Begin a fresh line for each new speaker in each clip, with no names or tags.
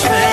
సర్వేశ్వరా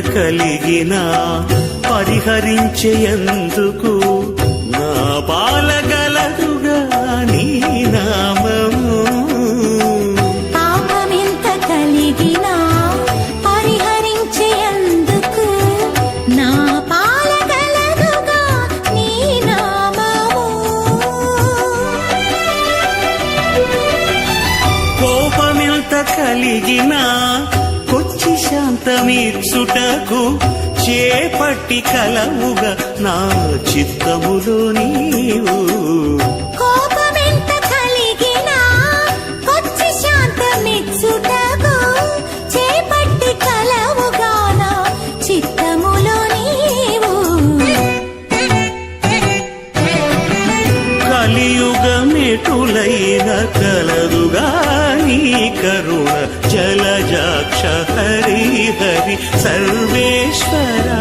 కలిగినా పరిహరించేందుకు నా పాలగలదుగా నీ నామము.
పాపమెంత కలిగినా పరిహరించేందుకు నా పాలగలదుగా నీ నామము.
కోపమెంత కలిగినా శాంతమీర్చుటకు చేపట్టి కలవుగా నా చిత్తములో నీవు హరి సర్వేశ్వరా.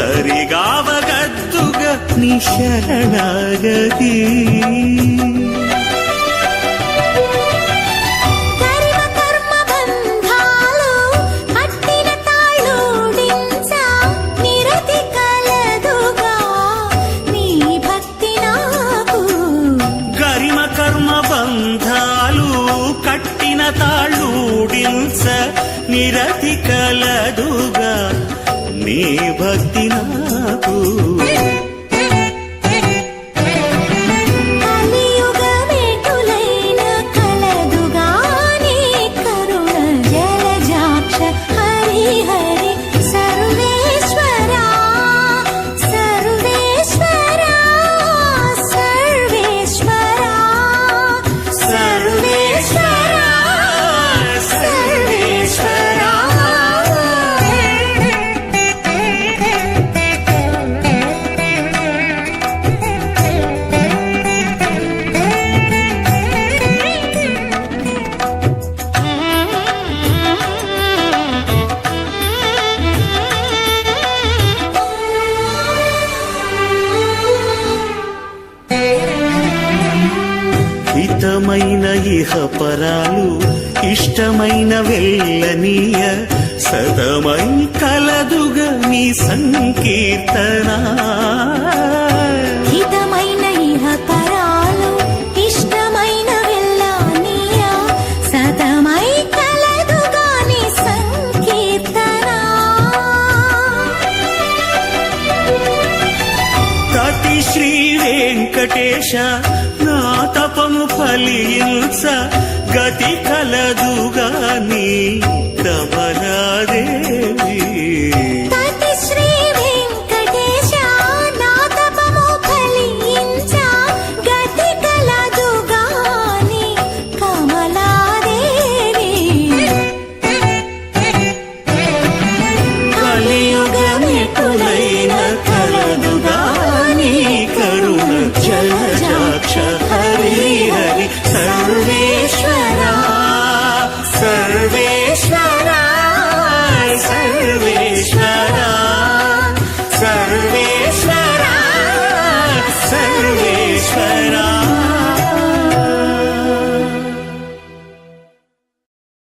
సరిగావగద్దుగా నీ శరణాగతి.
కర్మ కర్మ బంధాలు కట్టిన తాళూడించ నిరతి కలదుగా నీ భక్తి నాకు.
హితమైన ఇహపరాలు ఇష్టమైన వెళ్ళనీయ సదమై కలదుగ
మీ సంకీర్తనా.
హితమైన ఇహపరాలు ఇష్టమైన వెళ్ళనీయ సదమై కలదుగ నీ కతి శ్రీ వెంకటేశ నా తపము ఫలించ గతి కలదుగాని కమలాదేవి